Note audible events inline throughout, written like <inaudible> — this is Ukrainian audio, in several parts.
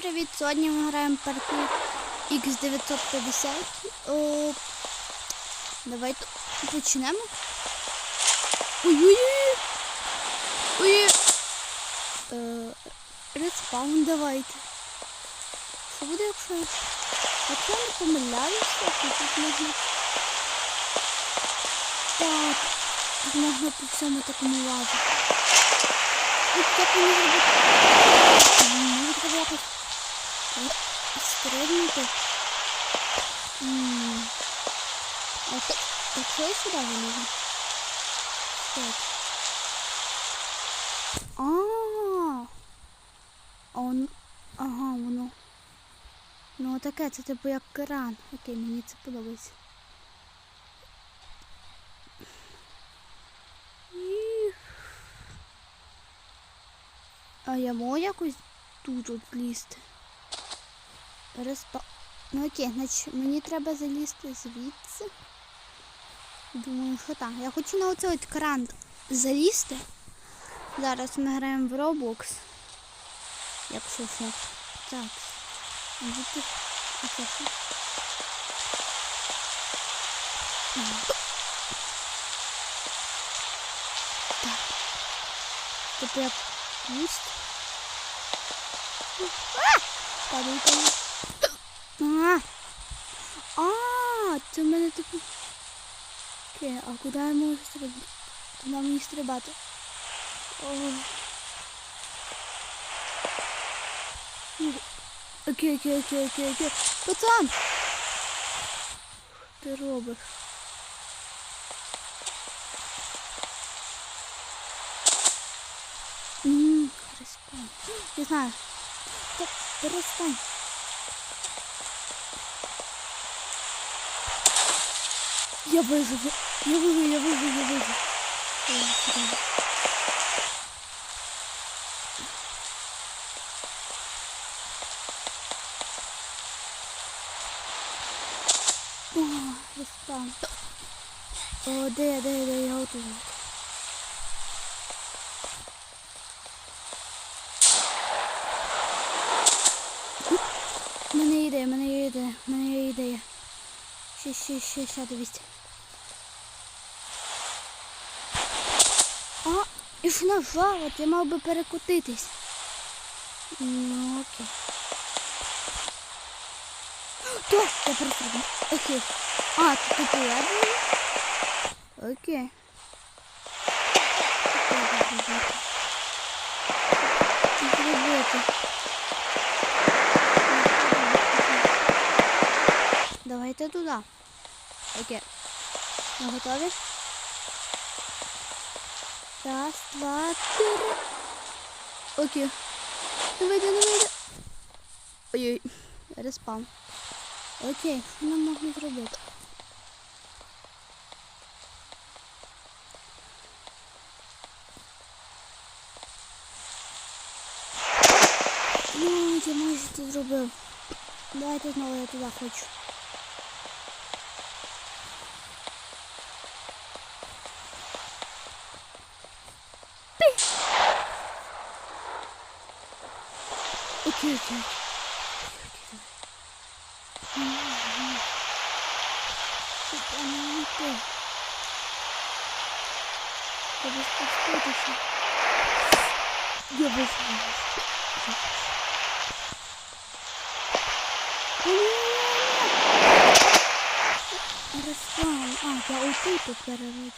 привіт! Сьогодні ми граємо паркур X950. О, давайте почнемо. Ой-ой-ой! Ой! Е, Респаун давайте. Що буде, якщо... Якщо я не помиляюся, то тут можна... Так, тут можна по всьому такому лазити. Тут як мені зробити? Може треба якось стрибнути. А я сюди вилізу? Так. А. А он... Ага, воно. Ну таке, це типу як кран. Окей, мені це подобається. А я можу якось тут от злізти? Респа... Ну окей, значить мені треба залізти звідси. Думаю, що так. Я хочу на оцей от кран залізти. Зараз ми граємо в Roblox. Якщо що. Так. Звідти... Так. Тепер я пусть. А! Падаю. А! А, це в мене типу. Окей, а куди я можу стрибати? Куди мені стрибати? Окей, окей, окей, окей, окей. Пацан! Ти робиш? Ммм, перестань. Не знаю. Так, перестань. Yaparız. Yaparız. Yaparız. Yaparız. Oh, it's done. Oh, there, there, there, hold on. Ще, ще, дивіться. А, і ж нажав, от я мав би перекотитись. Ну, окей. То, я перестрибну. Окей. А, тут типу я буду? Окей. Давайте туди. Окей. Ви готові? Раз, два, три. Окей. Не вийде, не вийде. Ой-ой. Респам. Окей, що нам можна зробити? Ну, я майже це зробив. Давайте знову я туди хочу. Окей, окей. Опаньки. Треба спуститися. Я вийшла. Розплан. А, я отут тут переводюсь.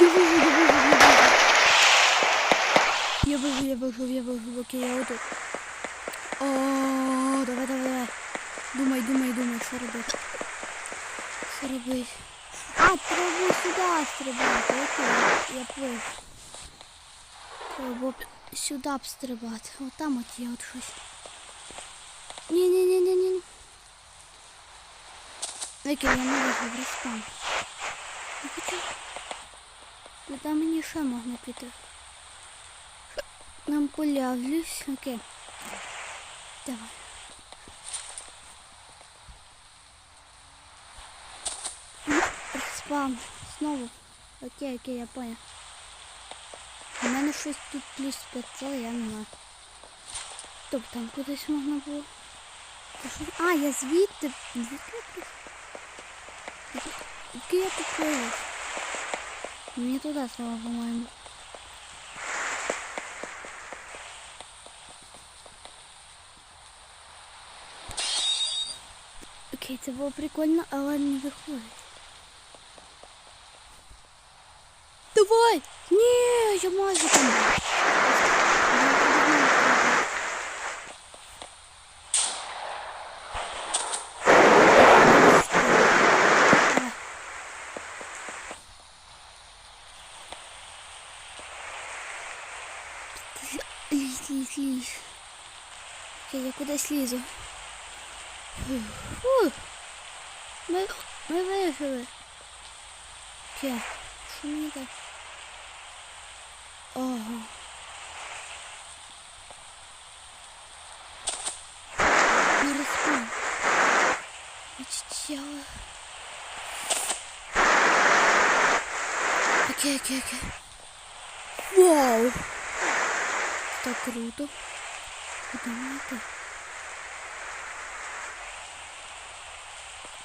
Я вижу, я вижу, я вижу. Я вижу, я я вижу. Окей, я отут. О, давай, давай, давай. Думай, думай, думай, що робити. Що робити? А, треба сюди стрибати. Окей, я понял. Треба сюди б стрибати. От там от є от щось. Ні. Окей, я не вижу респам. Я хочу. Ну там мені ще можна піти. Нам полявлюсь. Окей. Давай. Спам. Снова. Окей, окей, я понял. У мене щось тут плюс 500, я не знаю. Тобто там кудись можна було. А, я звідти. Звідки я? Який я тупий? Мені туди треба, по-моєму. Окей, це було прикольно, але не виходить. Давай! Ні, я майже там. був. Я подумала, треба. Давай. Лізь, лізь, лізь. Окей, я кудись лізу. Фух. Фух. Ми, ми вижили. Окей, що мені так? Ого. Не розпав. Значить, я... Окей, окей, окей. Вау! Так круто. Куди мені йти?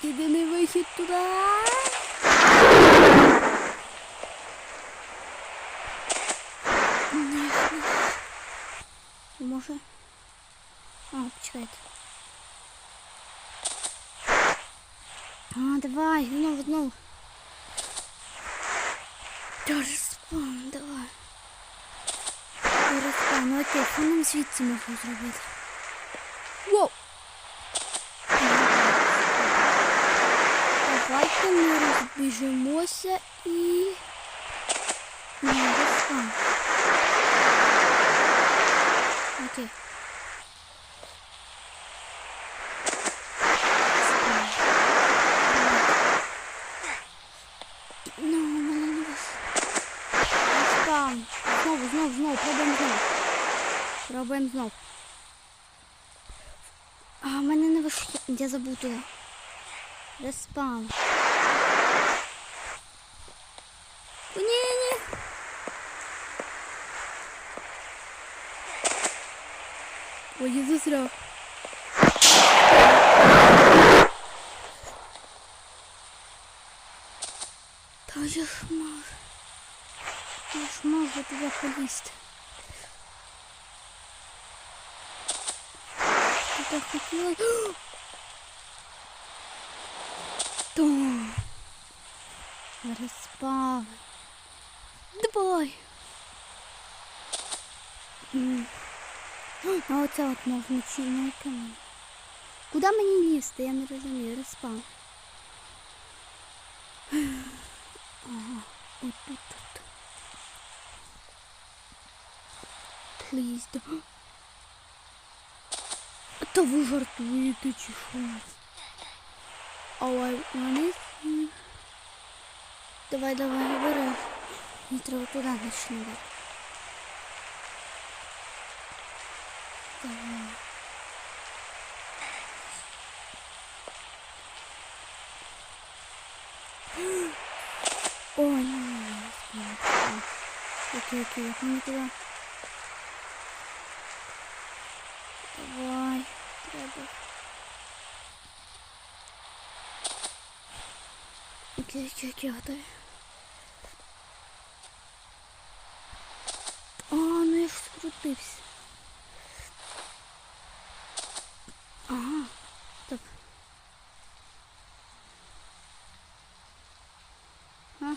Єдиний вихід туди. Ні, ні. Може. А, почекайте. А, давай, знову, знову. Та респаун, давай. Та респаун, ну окей, що нам звідси можна зробити? Воу! Ми розбіжимося і... Ні, респаун. Окей. Ну, мене не. Респаун. Знову, знову, знову, пробуємо знову. Пробуємо знову. А, у мене не вийшло. Я забув туди. Респаун. Ні, ні. Ой, я застряг. Та я ж можу. Я ж можу туди полізти. Ти так хотіла. Том. Розпав. Давай. М. <gasps> А оце от можна камінь. Куди мені лізти? Я не розумію. Розпав. <gasps> Ага, от тут, тут. Please, <gasps> да. Та ви жартуєте чи що? Ой, вони... Давай, давай, бери. Мені треба туди почнемо. Давай. О, ні, ні, Окей, окей, як мені туди? Давай, треба. Окей, окей, окей, готові. А, ну я ж скрутився. Ага, так. А?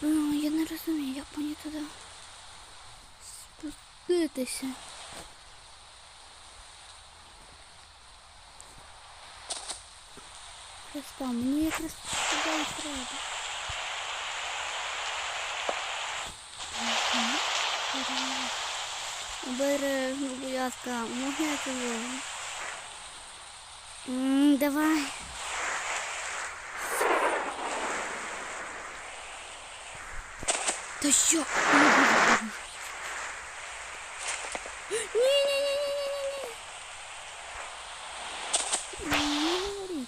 Ну, я не розумію, як мені туди спуститися. Христа, мені якраз туди і треба. Обережно, будь ласка, можна я тебе? М, Давай. Та що? Не-не-не-не-не-не-не.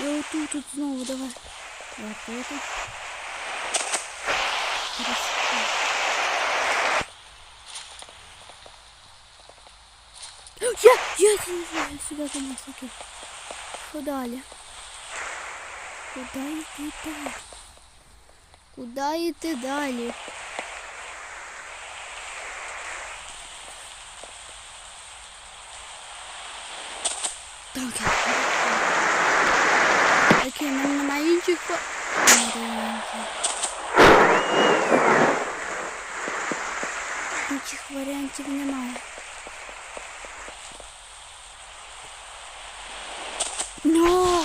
Я вот тут, тут снова давай. Вот это. Хорошо. Я, я, я, я сюда, конечно, окей. Куда ли? Куда идти далі? Куда йти далі? Варіантів немає. Но!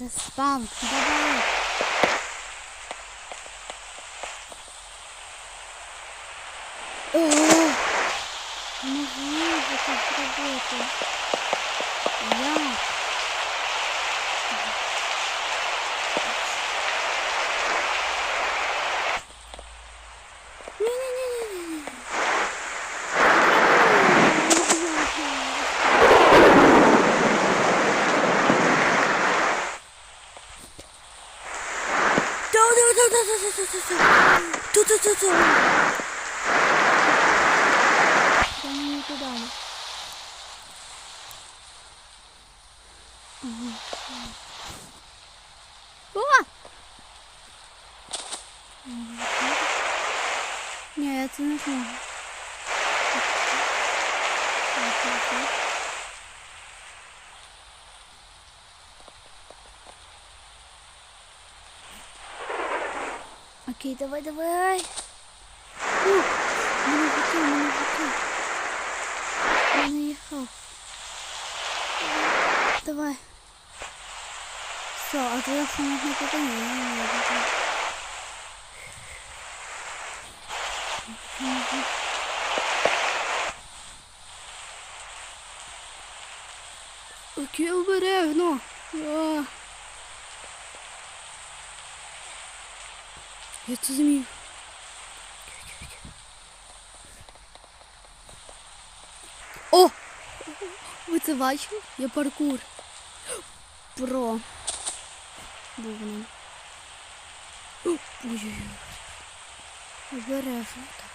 Респаун, давай. О! Не можу так зробити. Я. Ні-ні-ні-ні-ні. Да, да, да, да, да, да, да, да. Ту, ту, ту, ту. Да не туда. О! Ні, я це не Окей, давай, давай. О, мене хотів, мене хотів. Мене їхав. Давай. Все, а твоя самотня питання, я не можу. Окей, обережно. Я це зміг. О! Ви це бачили? Я паркур. Про. Був ним. Ой-ой-ой. Обережно так.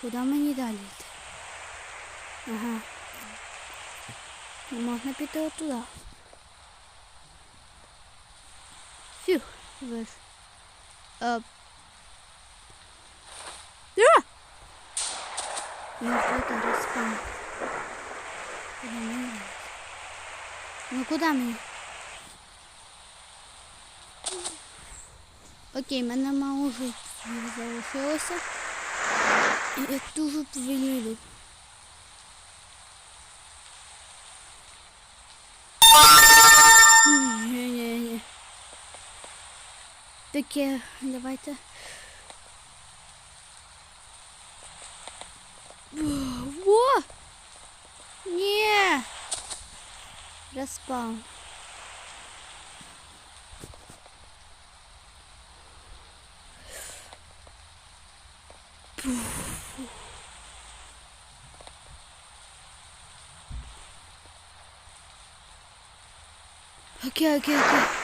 Куди мені далі йти? Ага. Можна піти отуда. Фух, виш. А. А! Респаун. Куда мне? Ну, куда мне? Окей, мене мало життя залишилося. Я дуже повільно Таке, давайте. Во! Ні! Розпав. Окей, окей, окей.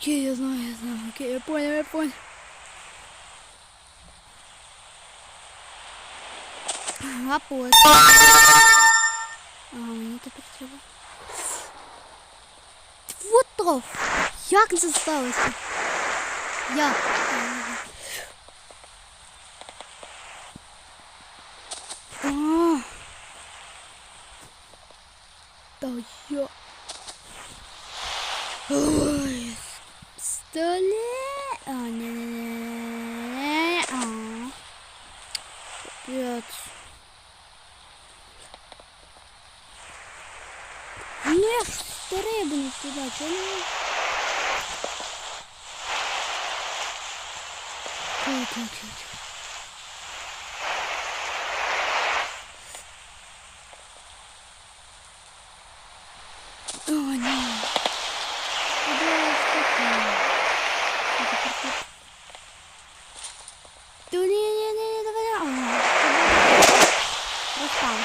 Окей, я знаю, я знаю. Окей, я понял, я понял. Вопрос. А, мені тепер треба. Вот то! Як це сталося? Як? А. Та я. Ой, столе. А, не, не, не, не, а. Пять. Не, стрибнуть туди, чого не? Окей, окей, окей. О, ні. Куди я скакаю? Тихо, тихо. Ту, ні, ні, ні, ні, давай, давай. О, Розпав.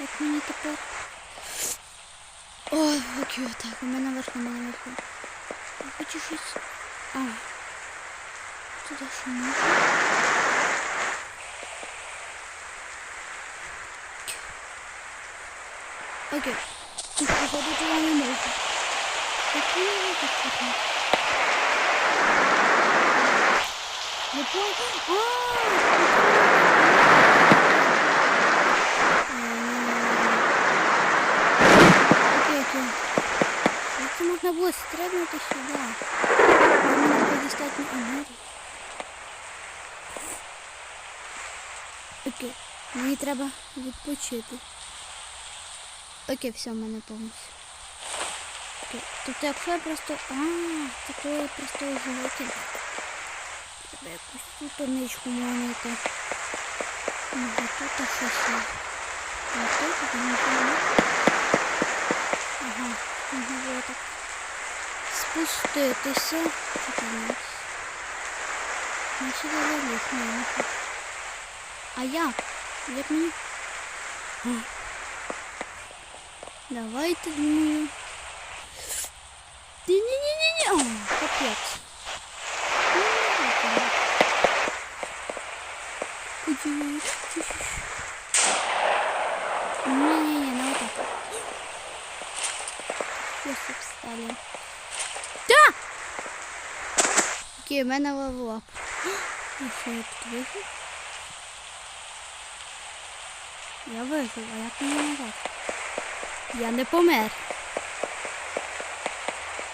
Як мені тепер? Ой, окей, так, у мене верх, у мене верх. хочу щось. А. Туди ще можна. Окей. Тут походу туди не? Я понял. Окей, окей. Як це можна було стрибнути сюди? Треба. Окей. Мені треба відпочити. Окей, все, в мене повністю. Окей. Тобто якщо я просто... А, такое просто животі. Треба якусь тут ничку монити. Може тут щось. А тут нічого. Ага, можна було так спуститися. Що у нас? Ну сюди заліз, ні, не хочу. А як? Як мені? А. Давайте думаю. Ні-ні-ні-ні-ні. О, капець. Не-не-не, на вот так. Просто встали. Да! Окей, у мене левелап. І я тут вижив? Я вижив, а мені назад? Я не помер.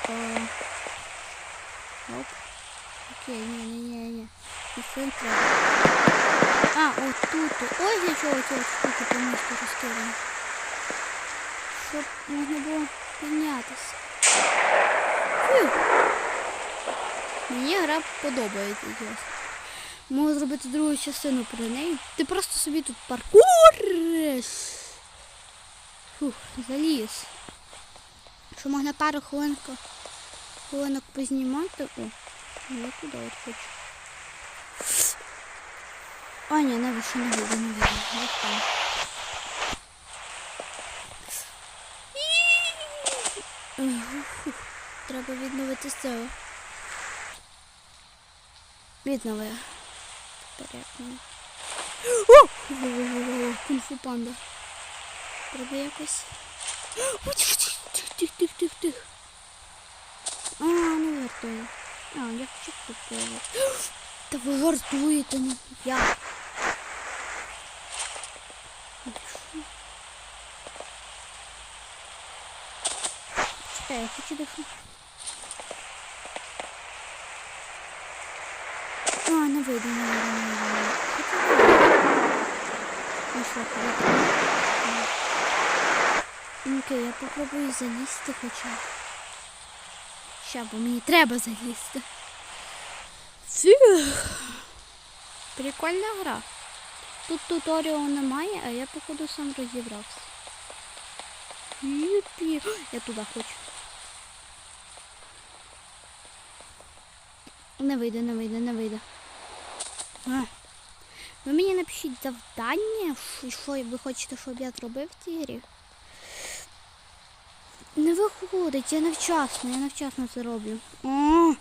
О. Оп. Окей, ні, ні, ні, ні. І що треба? А, от тут. Ось для чого ці штуки по місту розкидані. Щоб можна було піднятися. Фу. Мені гра подобається. Можу зробити другу частину про неї. Ти просто собі тут паркуриш. Фух, заліз. Що можна пару хвилинок, хвилинок познімати. О, я туди от хочу. А, ні, не вийшло, не видно, не видно. Ось там. Фух, Треба відновити силу. Відновив. Тепер як. О! Кунг-фу панда. Треба якось. О, тих, тих, тих, тих, тих, тих. А, не вартує. А, я хочу купити. Та ви жартуєте, ну я. Чекай, я хочу дихнути. А, не вийде, не вийде, не вийде. Ну що. Окей, я попробую залізти хоча. Ща, бо мені треба залізти. Фух. Прикольна гра. Тут туторіалу немає, а я походу сам розібрався. Я туди хочу. Не вийде, не вийде, не вийде. Ви мені напишіть завдання, що ви хочете, щоб я зробив в цій грі. Не виходить, я невчасно, я невчасно це роблю. О,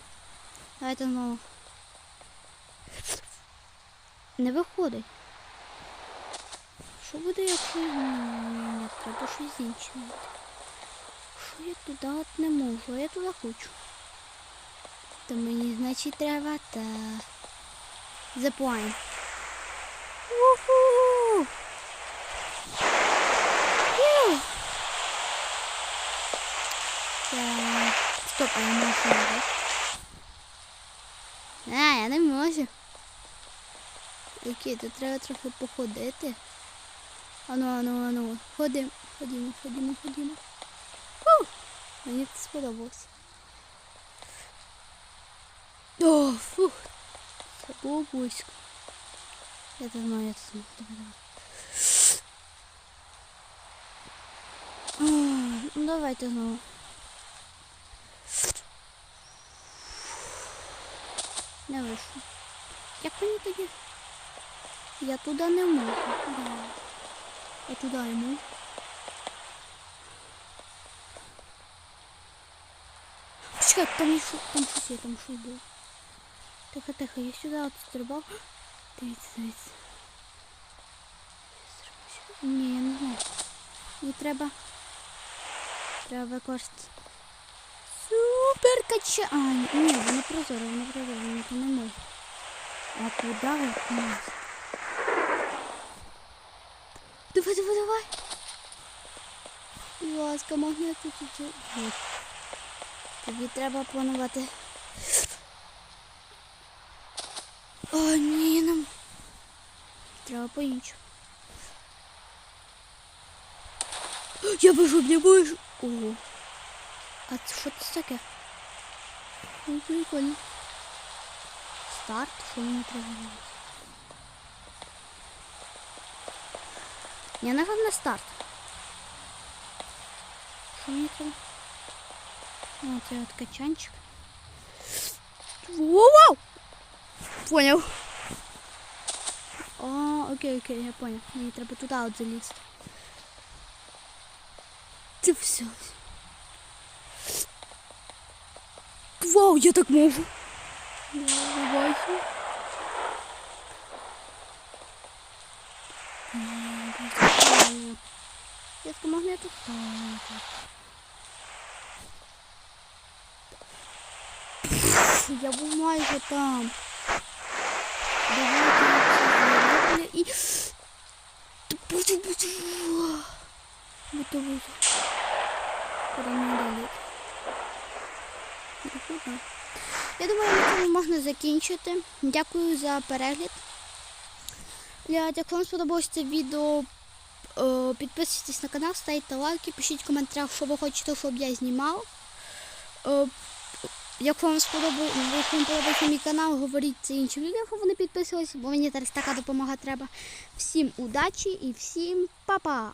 давайте знову. Не виходить. Що буде, якщо ні, треба щось інше. Що я туди от не можу, а я туди хочу. То мені, значить, треба та Зеплайн. Уху! Фу! Так. Стоп, а я можу так? А, я не можу. Окей, тут треба трохи походити. Ану, ану, ану. Ходимо, ходімо, ходімо, ходімо. Фу! Мені це сподобалось. О, фух. Це було близько. Я це знаю, я це знаю. Давай, давай. Ну давайте знову. Не вийшло. Як мені тоді? Я туди не можу. Я туди можу. чекай, там що- там щось є, там щось було. Тихо, тихо, я сюди от стрибав. Дивіться, дивіться. Ні, я не знаю. Мені треба. Треба використати. Супер кача. А, ні, вона прозора, вона прозора, вона не може. А куди ви? Давай, давай, давай. Будь ласка, тут. От. Тобі треба планувати. О, ні, нам. Треба по-іншому. Я вижу, я вижу. Ого. А що це таке? Ну, прикольно. Старт, що мені треба? Я нажав на старт. Що мені треба? О, це от качанчик. Воу! Понял. А, окей, окей, я понял. Мені треба туди от залізти. Це все. Вау, я так можу. Давайте. Детка магниту. Я був майже там. Давайте я це зроблю і... Буду, буду. Буду, буду. Куди мені далі? Нікуди. Я думаю, на цьому можна закінчити. Дякую за перегляд. Якщо вам сподобалось це відео, е, підписуйтесь на канал, ставте лайки, пишіть в коментарях, що ви хочете, щоб я знімав. Е, Якщо вам подобається мій канал, говоріть це іншим людям, щоб вони підписувалися, бо мені зараз така допомога треба. Всім удачі і всім па-па!